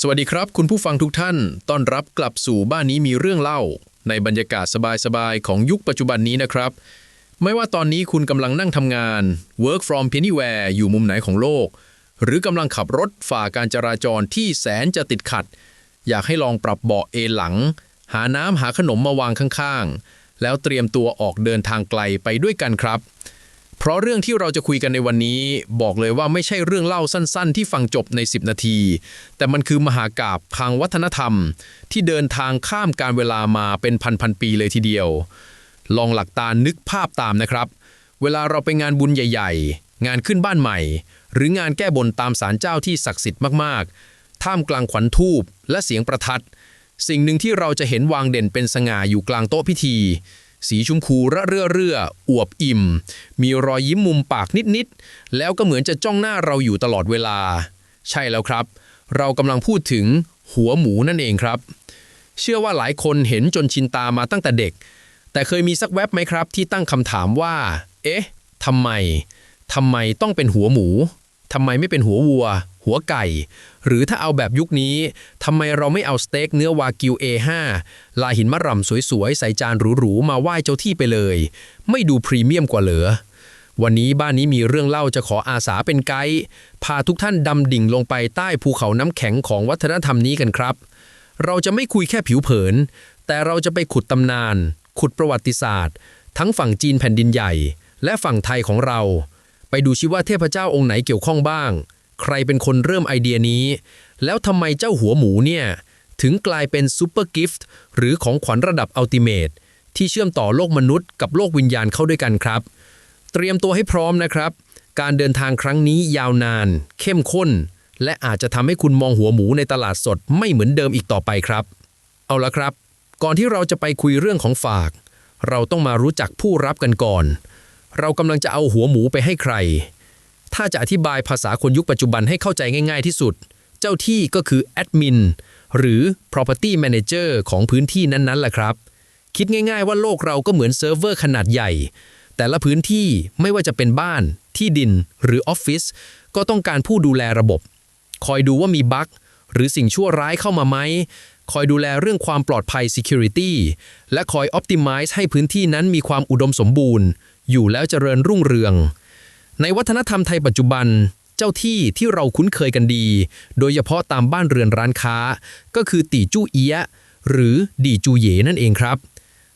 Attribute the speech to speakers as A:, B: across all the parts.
A: สวัสดีครับ คุณผู้ฟังทุกท่าน ต้อนรับกลับสู่บ้านนี้มีเรื่องเล่า ในบรรยากาศสบายๆ ของยุคปัจจุบันนี้นะครับ ไม่ว่าตอนนี้คุณกำลังนั่งทำงาน work from anywhere อยู่มุมไหนของโลก หรือกำลังขับรถฝ่าการจราจรที่แสนจะติดขัด อยากให้ลองปรับเบาะเอนหลัง หาน้ำหาขนมมาวางข้างๆ แล้วเตรียมตัวออกเดินทางไกลไปด้วยกันครับ เพราะเรื่องที่เราจะคุยกันในวันนี้ บอกเลยว่าไม่ใช่เรื่องเล่าสั้นๆ ที่ฟังจบใน 10 นาที แต่มันคือมหากาบทางวัฒนธรรม ที่เดินทางข้ามการเวลามาเป็นพันๆปีเลยทีเดียว ลองหลักตานึกภาพตามนะครับ เวลาเราไปงานบุญใหญ่ ๆ งานขึ้นบ้านใหม่ หรืองานแก้บนตามศาลเจ้าที่ศักดิ์สิทธิ์มากๆ ท่ามกลางขวัญทูบและเสียงประทัด สิ่งหนึ่งที่เราจะเห็นวางเด่นเป็นสง่าอยู่กลางโต๊ะพิธี สีชมพูระเรื่อเรื่ออวบอิ่ม มีรอยยิ้มมุมปากนิดๆ แล้วก็เหมือนจะจ้องหน้าเราอยู่ตลอดเวลา ใช่แล้วครับ เรากำลังพูดถึงหัวหมูนั่นเองครับ เชื่อว่าหลายคนเห็นจนชินตามาตั้งแต่เด็ก แต่เคยมีสักแวบไหมครับ ที่ตั้งคำถามว่า เอ๊ะทำไมทำไมต้องเป็นหัวหมูทำไมไม่เป็นหัววัว หัวไก่ หรือถ้าเอาแบบยุคนี้ทำไมเราไม่เอาสเต็กเนื้อวากิว A5 ลายหินมะร่ำสวยๆ ใส่จานหรูๆ มาไหว้เจ้าที่ไปเลย ไม่ดูพรีเมียมกว่าเหลือ วันนี้บ้านนี้มีเรื่องเล่าจะขออาสาเป็นไกด์พาทุกท่านดำดิ่งลงไปใต้ภูเขาน้ำแข็งของวัฒนธรรมนี้กันครับ เราจะไม่คุยแค่ผิวเผิน แต่เราจะไปขุดตำนาน ขุดประวัติศาสตร์ ทั้งฝั่งจีนแผ่นดินใหญ่ และฝั่งไทยของเรา ไปดูชิว่าเทพเจ้าองค์ไหนเกี่ยวข้องบ้าง ใครเป็นคนเริ่มไอเดียนี้ แล้วทำไมเจ้าหัวหมูเนี่ยถึงกลายเป็นซูเปอร์กิฟต์หรือของขวัญระดับอัลติเมทที่เชื่อมต่อโลกมนุษย์กับโลกวิญญาณเข้าด้วยกันครับ เตรียมตัวให้พร้อมนะครับ การเดินทางครั้งนี้ยาวนาน เข้มข้น และอาจจะทำให้คุณมองหัวหมูในตลาดสดไม่เหมือนเดิมอีกต่อไปครับ เอาละครับ ก่อนที่เราจะไปคุยเรื่องของฝาก เราต้องมารู้จักผู้รับกันก่อน เรากำลังจะเอาหัวหมูไปให้ใคร ถ้าจะอธิบายภาษาคนยุคปัจจุบันให้เข้าใจง่าย ๆที่สุด เจ้าที่ก็คือแอดมินหรือ property manager ของพื้นที่นั้นๆแหละครับ คิดง่ายๆว่าโลกเราก็เหมือนเซิร์ฟเวอร์ขนาดใหญ่ แต่ละพื้นที่ไม่ว่าจะเป็นบ้าน ที่ดิน หรือออฟฟิศก็ต้องการผู้ดูแลระบบ คอยดูว่ามีบั๊กหรือสิ่งชั่วร้ายเข้ามาไหม คอยดูแลเรื่องความปลอดภัย Security และคอย Optimize ให้พื้นที่นั้นมีความอุดมสมบูรณ์ อยู่แล้วเจริญรุ่งเรือง ในวัฒนธรรมไทยปัจจุบัน เจ้าที่ที่เราคุ้นเคยกันดี โดยเฉพาะตามบ้านเรือนร้านค้า ก็คือตีจู้เอียะหรือดีจูเยนั่นเองครับ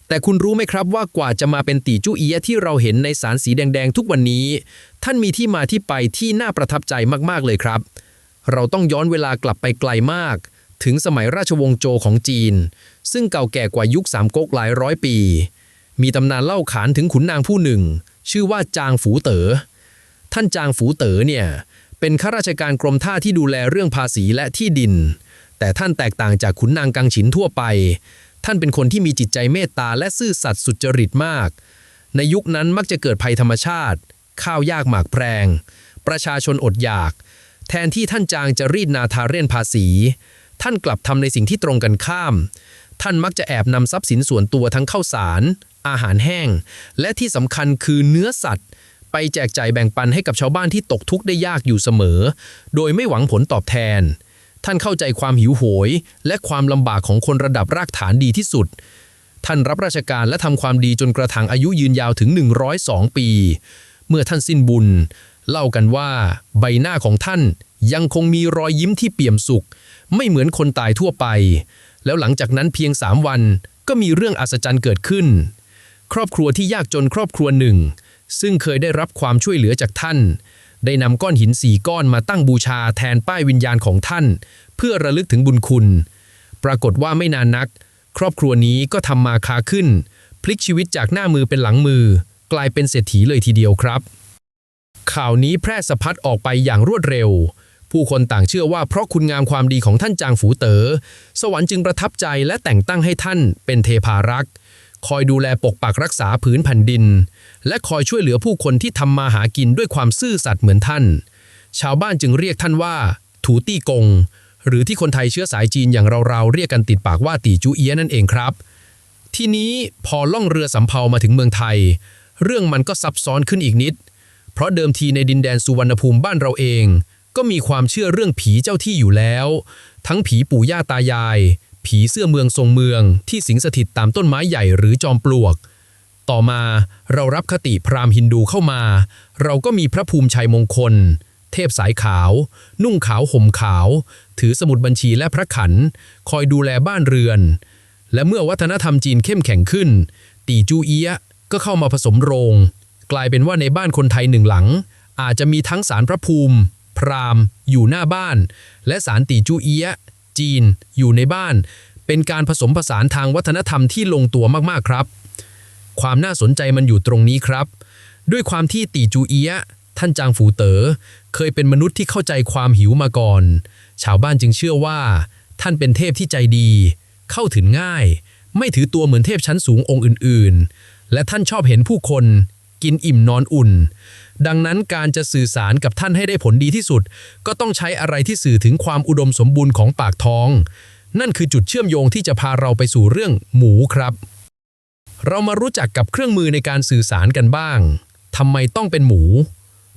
A: แต่คุณรู้ไหมครับว่ากว่าจะมาเป็นตีจู้เอียะที่เราเห็นในสารสีแดงๆ ทุกวันนี้ ท่านมีที่มาที่ไปที่น่าประทับใจมากๆเลยครับ เราต้องย้อนเวลากลับไปไกลมาก ถึงสมัยราชวงศ์โจของจีน ซึ่งเก่าแก่กว่ายุคสามก๊กหลายร้อยปี มีตำนานเล่าขานถึงขุนนางผู้หนึ่ง ชื่อว่าจางฝูเต๋อ ท่านจางฝูเต๋อเนี่ยเป็นข้าราชการกรมท่าที่ดูแลเรื่องภาษีและที่ดิน แต่ท่านแตกต่างจากขุนนางกังฉินทั่วไป ท่านเป็นคนที่มีจิตใจเมตตาและซื่อสัตย์สุจริตมาก ในยุคนั้นมักจะเกิดภัยธรรมชาติ ข้าวยากหมากแพรงประชาชนอดอยาก แทนที่ท่านจางจะรีดนาทาเร่นภาษี ท่านกลับทำในสิ่งที่ตรงกันข้าม ท่านมักจะแอบนำทรัพย์สินส่วนตัวทั้งข้าวสาร อาหารแห้ง และที่สำคัญคือเนื้อสัตว์ ไปแจกจ่ายแบ่งปันให้กับชาวบ้านที่ตกทุกข์ได้ยากอยู่เสมอ โดยไม่หวังผลตอบแทน ท่านเข้าใจความหิวโหย และความลำบากของคนระดับรากฐานดีที่สุด ท่านรับราชการและทำความดีจนกระทั่งอายุยืนยาวถึง 102 ปี เมื่อท่านสิ้นบุญ เล่ากันว่า ใบหน้าของท่านยังคงมีรอยยิ้มที่เปี่ยมสุข ไม่เหมือนคนตายทั่วไป แล้วหลังจากนั้นเพียงสามวันก็มีเรื่องอัศจรรย์เกิดขึ้น ครอบครัวที่ยากจนครอบครัวหนึ่ง ซึ่งเคยได้รับความช่วยเหลือจากท่าน ได้นำก้อนหินสี่ก้อนมาตั้งบูชาแทนป้ายวิญญาณของท่าน เพื่อระลึกถึงบุญคุณ ปรากฏว่าไม่นานนัก ครอบครัวนี้ก็ทำมาค้าขึ้น พลิกชีวิตจากหน้ามือเป็นหลังมือ กลายเป็นเศรษฐีเลยทีเดียวครับ ข่าวนี้แพร่สะพัดออกไปอย่างรวดเร็วผู้คนต่างเชื่อว่าเพราะคุณงามความดีของท่านจางฝูเตอ๋อสวรรค์จึงประทับใจและแต่งตั้งให้ท่านเป็นเทพารักษ์ คอยดูแลปกปักรักษาผืนแผ่นดิน และคอยช่วยเหลือผู้คนที่ทำมาหากินด้วยความซื่อสัตย์เหมือนท่าน ชาวบ้านจึงเรียกท่านว่า ถูตี้กง หรือที่คนไทยเชื้อสายจีนอย่างเราๆเรียกกันติดปากว่าตีจูเอียนั่นเองครับ ทีนี้พอล่องเรือสำเภามาถึงเมืองไทย เรื่องมันก็ซับซ้อนขึ้นอีกนิด เพราะเดิมทีในดินแดนสุวรรณภูมิบ้านเราเอง
B: ก็มีความเชื่อเรื่องผีเจ้าที่อยู่แล้ว ทั้งผีปู่ย่าตายาย ผีเสื้อเมืองทรงเมือง ที่สิงสถิตตามต้นไม้ใหญ่หรือจอมปลวก ต่อมาเรารับคติพราหมณ์ฮินดูเข้ามา เราก็มีพระภูมิชัยมงคล เทพสายขาว นุ่งขาวห่มขาว ถือสมุดบัญชีและพระขัน คอยดูแลบ้านเรือน และเมื่อวัฒนธรรมจีนเข้มแข็งขึ้น ตีจูเอียะก็เข้ามาผสมโรง กลายเป็นว่าในบ้านคนไทยหนึ่งหลัง อาจจะมีทั้งสารพระภูมิ พราหมณ์ อยู่หน้าบ้าน และสารตีจูเอียะจีน อยู่ในบ้าน เป็นการผสมผสานทางวัฒนธรรมที่ลงตัวมากๆครับ ความน่าสนใจมันอยู่ตรงนี้ครับ ด้วยความที่ตีจูเอียะท่านจางฝูเตอ๋อเคยเป็นมนุษย์ที่เข้าใจความหิวมาก่อน ชาวบ้านจึงเชื่อว่า ท่านเป็นเทพที่ใจดี เข้าถึงง่าย ไม่ถือตัวเหมือนเทพชั้นสูงองค์อื่น ๆ และท่านชอบเห็นผู้คนกินอิ่มนอนอุ่น ดังนั้นการจะสื่อสารกับท่านให้ได้ผลดีที่สุด ก็ต้องใช้อะไรที่สื่อถึงความอุดมสมบูรณ์ของปากท้อง นั่นคือจุดเชื่อมโยงที่จะพาเราไปสู่เรื่องหมูครับ เรามารู้จักกับเครื่องมือในการสื่อสารกันบ้าง ทำไมต้องเป็นหมู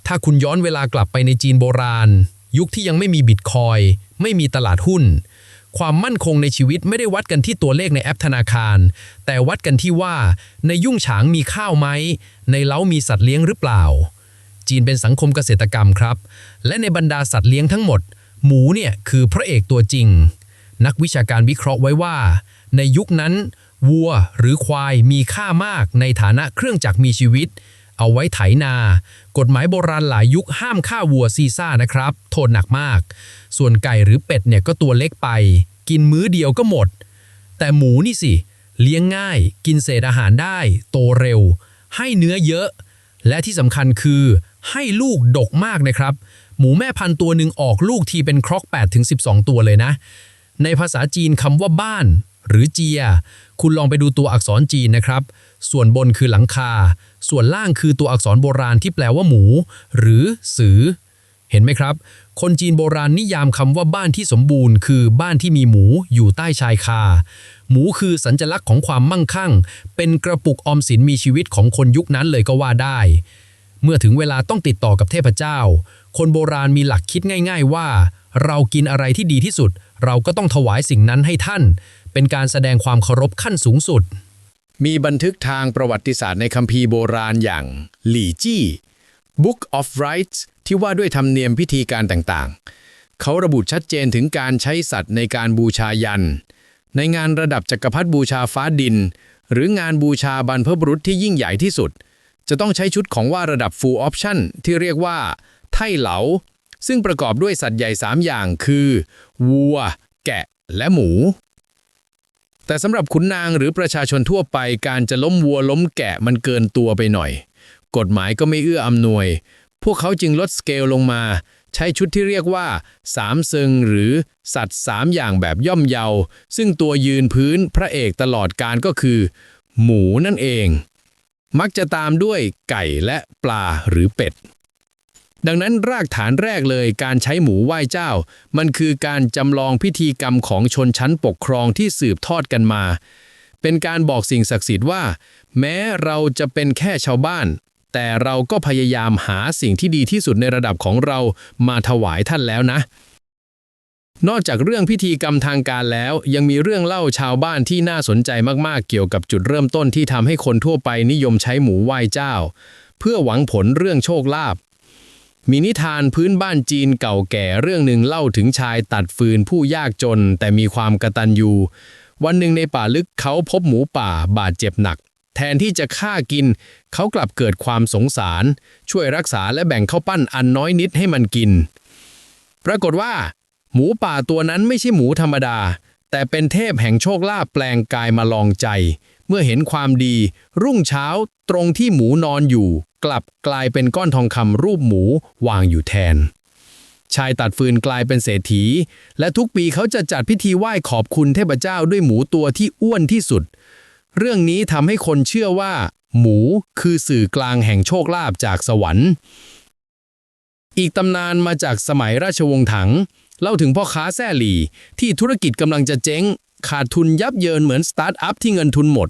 B: ถ้าคุณย้อนเวลากลับไปในจีนโบราณ ยุคที่ยังไม่มีบิตคอย ไม่มีตลาดหุ้น ความมั่นคงในชีวิตไม่ได้วัดกันที่ตัวเลขในแอปธนาคาร แต่วัดกันที่ว่า ในยุ่งฉางมีข้าวไหม ในเล้ามีสัตว์เลี้ยงหรือเปล่า จีนเป็นสังคมเกษตรกรรมครับ และในบรรดาสัตว์เลี้ยงทั้งหมด หมูเนี่ยคือพระเอกตัวจริง นักวิชาการวิเคราะห์ไว้ว่า ในยุคนั้น วัวหรือควายมีค่ามากในฐานะเครื่องจักรมีชีวิต เอาไว้ไถนา กฎหมายโบราณหลายยุคห้ามฆ่าวัวซีซ่านะครับ โทษหนักมาก ส่วนไก่หรือเป็ดเนี่ยก็ตัวเล็กไป กินมื้อเดียวก็หมด แต่หมูนี่สิ เลี้ยงง่าย กินเศษอาหารได้ โตเร็ว ให้เนื้อเยอะ และที่สำคัญคือให้ลูกดกมากนะครับ หมูแม่พันธุ์ตัวหนึ่งออกลูกทีเป็นครอก8-12 ตัวเลยนะ ในภาษาจีนคำว่าบ้าน หรือเจีย คุณลองไปดูตัวอักษรจีนนะครับ ส่วนบนคือหลังคา ส่วนล่างคือตัวอักษรโบราณที่แปลว่าหมู หรือสือ เห็นไหมครับ คนจีนโบราณนิยามคำว่าบ้านที่สมบูรณ์ คือบ้านที่มีหมูอยู่ใต้ชายคา หมูคือสัญลักษณ์ของความมั่งคั่ง เป็นกระปุกออมสินมีชีวิตของคนยุคนั้นเลยก็ว่าได้ เมื่อถึงเวลาต้องติดต่อกับเทพเจ้า คนโบราณมีหลักคิดง่าย ๆ ว่า เรากินอะไรที่ดีที่สุด เราก็ต้องถวายสิ่งนั้นให้ท่าน เป็นการแสดงความเคารพขั้นสูงสุด
A: มีบันทึกทางประวัติศาสตร์ในคัมภีร์โบราณอย่างหลี่จี้ Book of Rites ที่ว่าด้วยธรรมเนียมพิธีการต่างๆ เขาระบุชัดเจนถึงการใช้สัตว์ในการบูชายัน ในงานระดับจักรพรรดิบูชาฟ้าดิน หรืองานบูชาบรรพบุรุษที่ยิ่งใหญ่ที่สุด จะต้องใช้ชุดของว่าระดับ Full Option ที่เรียกว่า ไท่เหลา ซึ่งประกอบด้วยสัตว์ใหญ่ 3 อย่างคือ วัว แกะ และหมู แต่สำหรับขุนนางหรือประชาชนทั่วไป การจะล้มวัวล้มแกะมันเกินตัวไปหน่อย กฎหมายก็ไม่เอื้ออำนวย พวกเขาจึงลดสเกลลงมา ใช้ชุดที่เรียกว่าสามซึงหรือสัตว์สามอย่างแบบย่อมเยา ซึ่งตัวยืนพื้นพระเอกตลอดการก็คือ หมูนั่นเอง มักจะตามด้วยไก่และปลาหรือเป็ด ดังนั้นรากฐานแรกเลยการใช้หมูไหว้เจ้า มันคือการจำลองพิธีกรรมของชนชั้นปกครองที่สืบทอดกันมา เป็นการบอกสิ่งศักดิ์สิทธิ์ว่า แม้เราจะเป็นแค่ชาวบ้าน แต่เราก็พยายามหาสิ่งที่ดีที่สุดในระดับของเรามาถวายท่านแล้วนะ นอกจากเรื่องพิธีกรรมทางการแล้ว ยังมีเรื่องเล่าชาวบ้านที่น่าสนใจมากๆ เกี่ยวกับจุดเริ่มต้นที่ทำให้คนทั่วไปนิยมใช้หมูไหว้เจ้า เพื่อหวังผลเรื่องโชคลาภ มีนิทานพื้นบ้านจีนเก่าแก่เรื่องหนึ่งเล่าถึงชายตัดฟืนผู้ยากจน แต่มีความกระตัญญูวันหนึ่งในป่าลึกเขาพบหมูป่าบาดเจ็บหนัก แทนที่จะฆ่ากิน เขากลับเกิดความสงสาร ช่วยรักษาและแบ่งข้าวปั้นอันน้อยนิดให้มันกิน ปรากฏว่า หมูป่าตัวนั้นไม่ใช่หมูธรรมดา แต่เป็นเทพแห่งโชคลาภแปลงกายมาลองใจ เมื่อเห็นความดี รุ่งเช้าตรงที่หมูนอนอยู่ กลับกลายเป็นก้อนทองคำรูปหมูวางอยู่แทน ชายตัดฟืนกลายเป็นเศรษฐี และทุกปีเขาจะจัดพิธีไหว้ขอบคุณเทพเจ้าด้วยหมูตัวที่อ้วนที่สุด เรื่องนี้ทำให้คนเชื่อว่า หมูคือสื่อกลางแห่งโชคลาภจากสวรรค์ อีกตำนานมาจากสมัยราชวงศ์ถัง เล่าถึงพ่อค้าแซ่หลีที่ธุรกิจกำลังจะเจ๊งขาดทุนยับเยินเหมือนสตาร์ทอัพที่เงินทุนหมด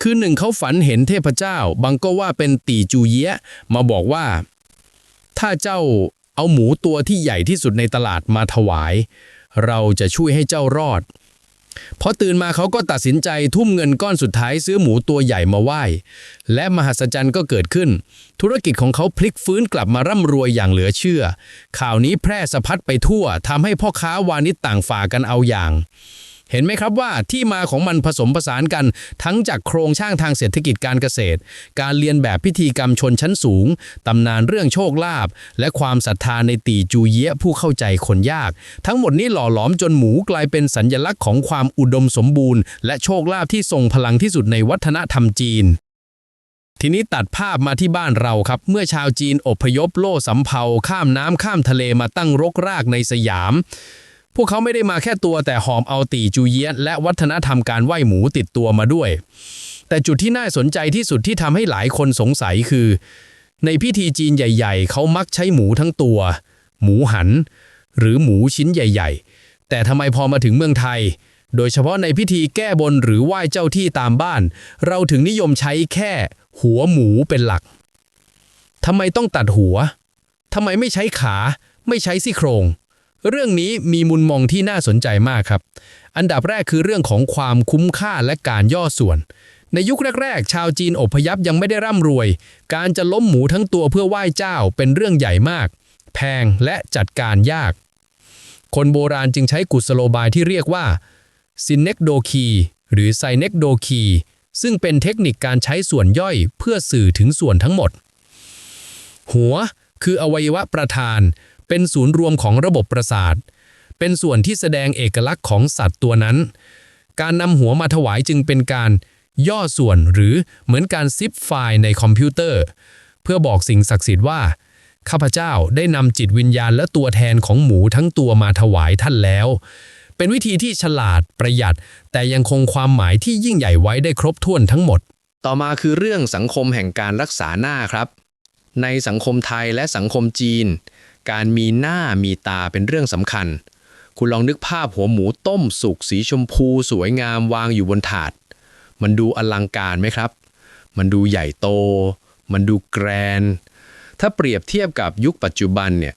A: คืนหนึ่งเขาฝันเห็นเทพเจ้า บางก็ว่าเป็นตีจูเยะ มาบอกว่า ถ้าเจ้า
B: เอาหมูตัวที่ใหญ่ที่สุดในตลาดมาถวาย เราจะช่วยให้เจ้ารอดพอตื่นมาเขาก็ตัดสินใจทุ่มเงินก้อนสุดท้ายซื้อหมูตัวใหญ่มาไหว้ และมหัศจรรย์ก็เกิดขึ้น ธุรกิจของเขาพลิกฟื้นกลับมาร่ำรวยอย่างเหลือเชื่อ ข่าวนี้แพร่สะพัดไปทั่วทำให้พ่อค้าวานิชต่างฝ่ากันเอาอย่าง เห็นไหมครับว่าที่มาของมันผสมผสานกัน ทั้งจากโครงสร้างทางเศรษฐกิจการเกษตร การเรียนแบบพิธีกรรมชนชั้นสูง ตำนานเรื่องโชคลาภและความศรัทธาในตีจูเยะผู้เข้าใจคนยาก ทั้งหมดนี้หล่อหลอมจนหมูกลายเป็นสัญญลักษณ์ของความอุดมสมบูรณ์ และโชคลาภที่ทรงพลังที่สุดในวัฒนธรรมจีนทีนี้ตัดภาพมาที่บ้านเราครับ เมื่อชาวจีนอพยพโล่สำเภาข้ามน้ำข้ามทะเลมาตั้งรกรากในสยาม พวกเขาไม่ได้มาแค่ตัวแต่หอมเอาตีจูเยียะและวัฒนธรรมการไหว้หมูติดตัวมาด้วย แต่จุดที่น่าสนใจที่สุดที่ทำให้หลายคนสงสัยคือ ในพิธีจีนใหญ่ ๆ เขามักใช้หมูทั้งตัว หมูหัน หรือหมูชิ้นใหญ่ ๆ แต่ทำไมพอมาถึงเมืองไทย โดยเฉพาะในพิธีแก้บนหรือไหว้เจ้าที่ตามบ้าน เราถึงนิยมใช้แค่ หัวหมูเป็นหลักทำไมต้องตัดหัวทำไมไม่ใช้ขา ไม่ใช้ซี่โครง เรื่องนี้มีมุมมองที่น่าสนใจมากครับ อันดับแรกคือเรื่องของความคุ้มค่าและการย่อส่วน ในยุคแรกๆ ชาวจีนอพยพยังไม่ได้ร่ำรวย การจะล้มหมูทั้งตัวเพื่อไหว้เจ้าเป็นเรื่องใหญ่มาก แพงและจัดการยาก คนโบราณจึงใช้กุศโลบายที่เรียกว่าซินเนกโดคีหรือไซเนกโดคีซึ่งเป็นเทคนิคการใช้ส่วนย่อยเพื่อสื่อถึงส่วนทั้งหมด หัวคืออวัยวะประธาน เป็นศูนย์รวมของระบบประสาท เป็นส่วนที่แสดงเอกลักษณ์ของสัตว์ตัวนั้น การนำหัวมาถวายจึงเป็นการย่อส่วนหรือเหมือนการซิปไฟล์ในคอมพิวเตอร์ เพื่อบอกสิ่งศักดิ์สิทธิ์ว่า ข้าพเจ้าได้นำจิตวิญญาณและตัวแทนของหมูทั้งตัวมาถวายท่านแล้ว เป็นวิธีที่ฉลาดประหยัด แต่ยังคงความหมายที่ยิ่งใหญ่ไว้ได้ครบถ้วนทั้งหมด
A: ต่อมาคือเรื่องสังคมแห่งการรักษาหน้าครับ ในสังคมไทยและสังคมจีน การมีหน้ามีตาเป็นเรื่องสำคัญ คุณลองนึกภาพหัวหมูต้มสุกสีชมพูสวยงามวางอยู่บนถาด มันดูอลังการไหมครับ มันดูใหญ่โต มันดูแกรน ถ้าเปรียบเทียบกับยุคปัจจุบันเนี่ย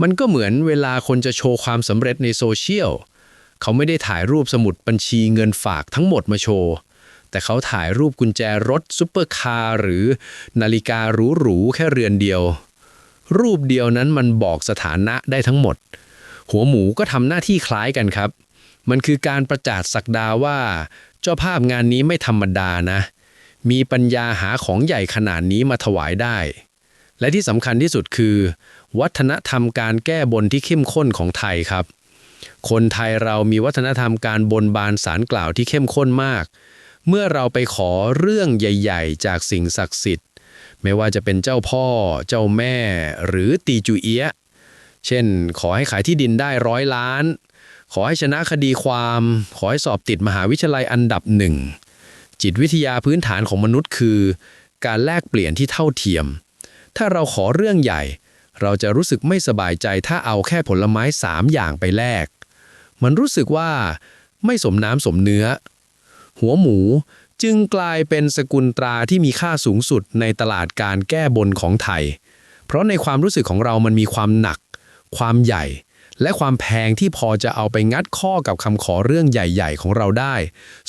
A: มันก็เหมือนเวลาคนจะโชว์ความสำเร็จในโซเชียล เขาไม่ได้ถ่ายรูปสมุดบัญชีเงินฝากทั้งหมดมาโชว์แต่เขาถ่ายรูปกุญแจรถซุปเปอร์คาร์หรือนาฬิกาหรูๆแค่เรือนเดียว รูปเดียวนั้นมันบอกสถานะได้ทั้งหมด หัวหมูก็ทำหน้าที่คล้ายกันครับ มันคือการประจาทสักดาว่า เจ้าภาพงานนี้ไม่ธรรมดานะ มีปัญญาหาของใหญ่ขนาดนี้มาถวายได้ และที่สำคัญที่สุดคือ วัฒนธรรมการแก้บนที่เข้มข้นของไทยครับ คนไทยเรามีวัฒนธรรมการบนบานสารกล่าวที่เข้มข้นมาก เมื่อเราไปขอเรื่องใหญ่ ๆ จากสิ่งศักดิ์สิทธิ ไม่ว่าจะเป็นเจ้าพ่อ เจ้าแม่ หรือตีจูเอียะเช่น ขอให้ขายที่ดินได้ร้อยล้าน ขอให้ชนะคดีความ ขอให้สอบติดมหาวิทยาลัยอันดับหนึ่ง จิตวิทยาพื้นฐานของมนุษย์คือ การแลกเปลี่ยนที่เท่าเทียม ถ้าเราขอเรื่องใหญ่ เราจะรู้สึกไม่สบายใจถ้าเอาแค่ผลไม้สามอย่างไปแลก มันรู้สึกว่าไม่สมน้ำสมเนื้อ หัวหมู จึงกลายเป็นสกุลตราที่มีค่าสูงสุดในตลาดการแก้บนของไทย เพราะในความรู้สึกของเรามันมีความหนัก ความใหญ่ และความแพงที่พอจะเอาไปงัดข้อกับคำขอเรื่องใหญ่ ๆ ของเราได้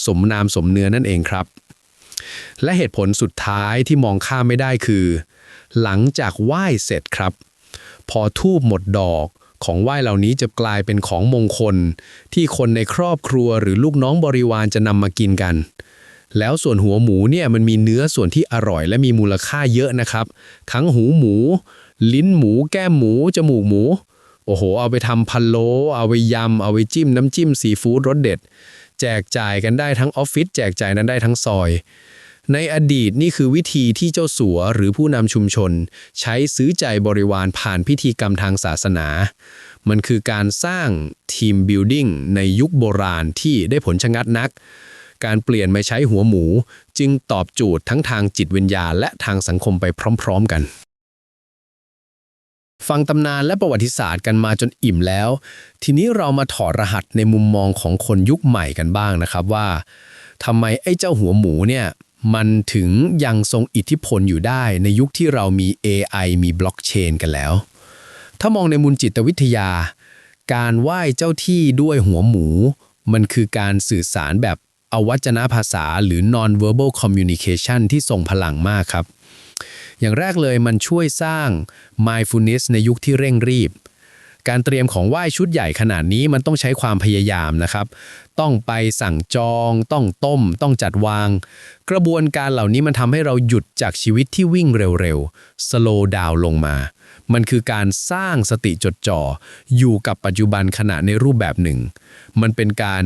A: สมนามสมเนื้อนั่นเองครับ และเหตุผลสุดท้ายที่มองข้ามไม่ได้คือ หลังจากไหว้เสร็จครับ พอทูบหมดดอกของไหว้เหล่านี้จะกลายเป็นของมงคล ที่คนในครอบครัวหรือลูกน้องบริวารจะนำมากินกัน แล้วส่วนหัวหมูเนี่ยมันมีเนื้อส่วนที่อร่อย และมีมูลค่าเยอะนะครับ ทั้งหูหมู ลิ้นหมู แก้มหมู จมูกหมู โอ้โห เอาไปทำพันโลเอาไปยำ เอาไปจิ้มน้ำจิ้มซีฟู้ดรสเด็ด แจกจ่ายกันได้ทั้งออฟฟิศแจกจ่ายนั้นได้ทั้งซอย ในอดีตนี่คือวิธีที่เจ้าสัวหรือผู้นำชุมชน ใช้ซื้อใจบริวารผ่านพิธีกรรมทางศาสนามันคือการสร้างทีมบิลดิ้งในยุคโบราณที่ได้ผลชะงัดนัก การเปลี่ยนมาใช้หัวหมู จึงตอบโจทย์ทั้งทางจิตวิญญาณและทางสังคมไปพร้อม ๆ กัน ฟังตำนานและประวัติศาสตร์กันมาจนอิ่มแล้ว ทีนี้เรามาถอดรหัสในมุมมองของคนยุคใหม่กันบ้างนะครับว่าทำไมไอ้เจ้าหัวหมูเนี่ยมันถึงยังทรงอิทธิพลอยู่ได้ในยุคที่เรามี AI มีบล็อกเชนกันแล้ว
C: ถ้ามองในมุมจิตวิทยา การไหว้เจ้าที่ด้วยหัวหมู มันคือการสื่อสารแบบ อวัจนภาษาหรือ non-verbal communication ที่ทรงพลังมากครับ อย่างแรกเลยมันช่วยสร้าง mindfulness ในยุคที่เร่งรีบ การเตรียมของไหว้ชุดใหญ่ขนาดนี้มันต้องใช้ความพยายามนะครับ ต้องไปสั่งจอง ต้องต้ม ต้องจัดวาง กระบวนการเหล่านี้มันทำให้เราหยุดจากชีวิตที่วิ่งเร็วๆ slow down ลงมา มันคือการสร้างสติจดจ่ออยู่กับปัจจุบันขณะในรูปแบบหนึ่ง มันเป็นการ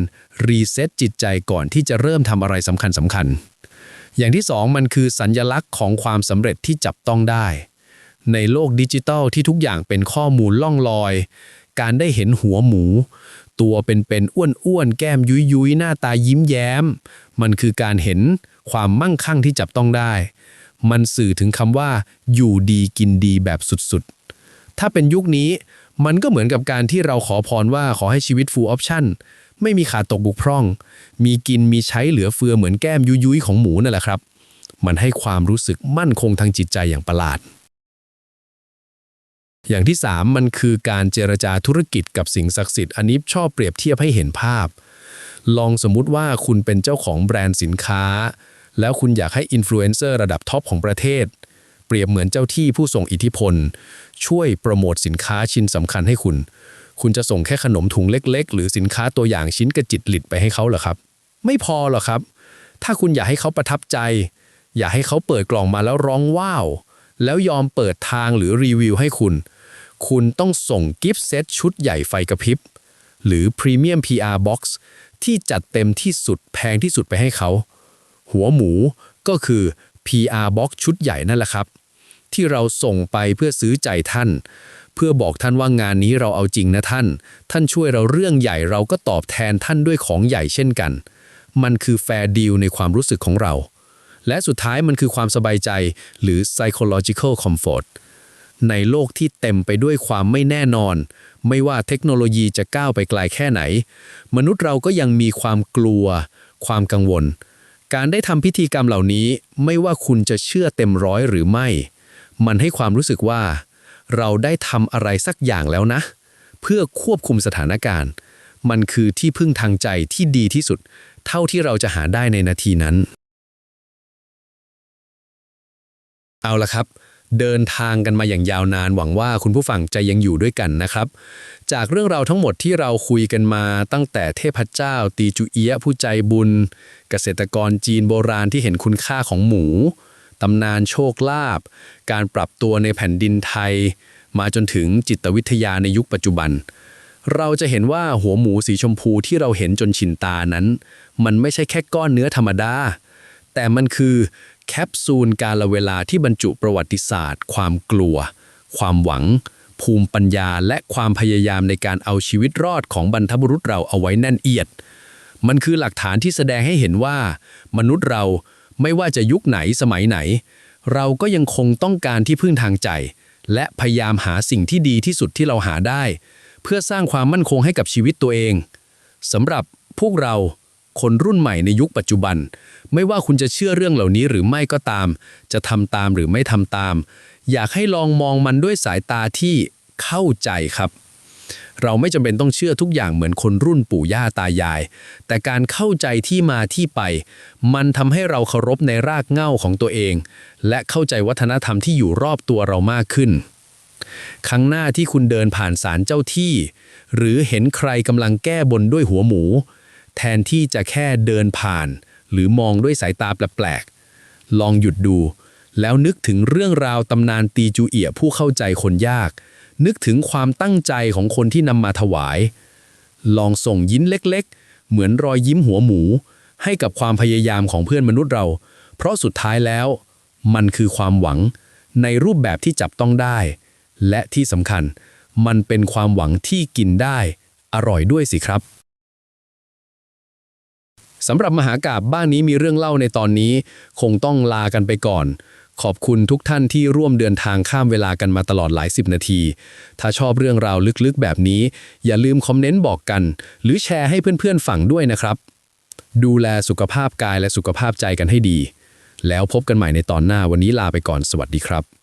C: รีเซ็ตจิตใจก่อนที่จะเริ่มทำอะไรสำคัญสำคัญๆอย่างที่สองมันคือสัญญลักษณ์ของความสำเร็จที่จับต้องได้ ในโลกดิจิทัลที่ทุกอย่างเป็นข้อมูลล่องลอย การได้เห็นหัวหมู ตัวเป็นๆอ้วนๆแก้มยุยๆหน้าตายิ้มแย้ม มันคือการเห็นความมั่งคั่งที่จับต้องได้ มันสื่อถึงคำว่า อยู่ดีกินดีแบบสุดๆ ถ้าเป็นยุคนี้มันก็เหมือนกับการที่เราขอพรว่าขอให้ชีวิต full option ไม่มีขาดตกบุกพร่อง มีกินมีใช้เหลือเฟือเหมือนแก้มยุยๆของหมูนั่นแหละครับ มันให้ความรู้สึกมั่นคงทางจิตใจอย่างประหลาด อย่างที่ 3 มันคือการเจรจาธุรกิจกับสิ่งศักดิ์สิทธิ์อันนี้ชอบเปรียบเทียบให้เห็นภาพ ลองสมมุติว่าคุณเป็นเจ้าของแบรนด์สินค้า แล้วคุณอยากให้อินฟลูเอนเซอร์ระดับท็อปของประเทศ เปรียบเหมือนเจ้าที่ผู้ทรงอิทธิพล ช่วยโปรโมทสินค้าชิ้นสำคัญให้คุณ คุณจะส่งแค่ขนมถุงเล็ก ๆ หรือสินค้าตัวอย่างชิ้นกระจิตหลิดไปให้เขาเหรอครับ ไม่พอหรอกครับ ถ้าคุณอยากให้เขาประทับใจ อยากให้เขาเปิดกล่องมาแล้วร้องว้าว แล้วยอมเปิดทางหรือรีวิวให้คุณ คุณต้องส่งกิฟต์เซตชุดใหญ่ไฟกระพริบหรือ Premium PR Box ที่จัดเต็มที่สุดแพงที่สุดไปให้เขา หัวหมูก็คือ PR Box ชุดใหญ่นั่นแหละครับ ที่เราส่งไปเพื่อซื้อใจท่าน เพื่อบอกท่านว่างานนี้เราเอาจริงนะท่าน ท่านช่วยเราเรื่องใหญ่เราก็ตอบแทนท่านด้วยของใหญ่เช่นกัน มันคือแฟร์ดีลในความรู้สึกของเรา และสุดท้ายมันคือความสบายใจหรือ psychological comfort ในโลกที่เต็มไปด้วยความไม่แน่นอน ไม่ว่าเทคโนโลยีจะก้าวไปไกลแค่ไหน มนุษย์เราก็ยังมีความกลัว ความกังวล การได้ทำพิธีกรรมเหล่านี้ไม่ว่าคุณจะเชื่อเต็มร้อยหรือไม่ มันให้ความรู้สึกว่า เราได้ทำอะไรสักอย่างแล้วนะ เพื่อควบคุมสถานการณ์ มันคือที่พึ่งทางใจที่ดีที่สุด เท่าที่เราจะหาได้ในนาทีนั้น เอาละครับ เดินทางกันมาอย่างยาวนานหวังว่าคุณผู้ฟังจะยังอยู่ด้วยกันนะครับ จากเรื่องราวทั้งหมดที่เราคุยกันมาตั้งแต่เทพเจ้า ตีจูเอียะผู้ใจบุญ เกษตรกรจีนโบราณที่เห็นคุณค่าของหมู ตำนานโชคลาภการปรับตัวในแผ่นดินไทย มาจนถึงจิตวิทยาในยุคปัจจุบัน เราจะเห็นว่าหัวหมูสีชมพูที่เราเห็นจนชินตานั้น มันไม่ใช่แค่ก้อนเนื้อธรรมดาแต่มันคือ แคปซูลการละเวลาที่บรรจุประวัติศาสตร์ ความกลัว ความหวัง ภูมิปัญญา และความพยายามในการเอาชีวิตรอดของบรรพบุรุษเราเอาไว้แน่นเอียด มันคือหลักฐานที่แสดงให้เห็นว่า มนุษย์เราไม่ว่าจะยุคไหนสมัยไหน เราก็ยังคงต้องการที่พึ่งทางใจ และพยายามหาสิ่งที่ดีที่สุดที่เราหาได้ เพื่อสร้างความมั่นคงให้กับชีวิตตัวเองสำหรับพวกเรา คนรุ่นใหม่ในยุคปัจจุบัน ไม่ว่าคุณจะเชื่อเรื่องเหล่านี้หรือไม่ก็ตาม จะทำตามหรือไม่ทำตาม อยากให้ลองมองมันด้วยสายตาที่เข้าใจครับ เราไม่จำเป็นต้องเชื่อทุกอย่างเหมือนคนรุ่นปู่ย่าตายาย แต่การเข้าใจที่มาที่ไป มันทำให้เราเคารพในรากเหง้าของตัวเอง และเข้าใจวัฒนธรรมที่อยู่รอบตัวเรามากขึ้น ครั้งหน้าที่คุณเดินผ่านศาลเจ้าที่ หรือเห็นใครกำลังแก้บนด้วยหัวหมู แทนที่จะแค่เดินผ่าน หรือมองด้วยสายตาแปลกๆ ลองหยุดดู แล้วนึกถึงเรื่องราวตำนานตีจูเอียผู้เข้าใจคนยาก นึกถึงความตั้งใจของคนที่นำมาถวาย ลองส่งยิ้มเล็กๆ เหมือนรอยยิ้มหัวหมู ให้กับความพยายามของเพื่อนมนุษย์เรา เพราะสุดท้ายแล้ว มันคือความหวัง ในรูปแบบที่จับต้องได้ และที่สำคัญ มันเป็นความหวังที่กินได้ อร่อยด้วยสิครับ สำหรับมหากาบบ้านนี้มีเรื่องเล่าในตอนนี้ คงต้องลากันไปก่อน ขอบคุณทุกท่านที่ร่วมเดินทางข้ามเวลากันมาตลอดหลายสิบนาที ถ้าชอบเรื่องราวลึกๆแบบนี้ อย่าลืมคอมเมนต์บอกกัน หรือแชร์ให้เพื่อนๆฟังด้วยนะครับ ดูแลสุขภาพกายและสุขภาพใจกันให้ดี แล้วพบกันใหม่ในตอนหน้าวันนี้ลาไปก่อนสวัสดีครับ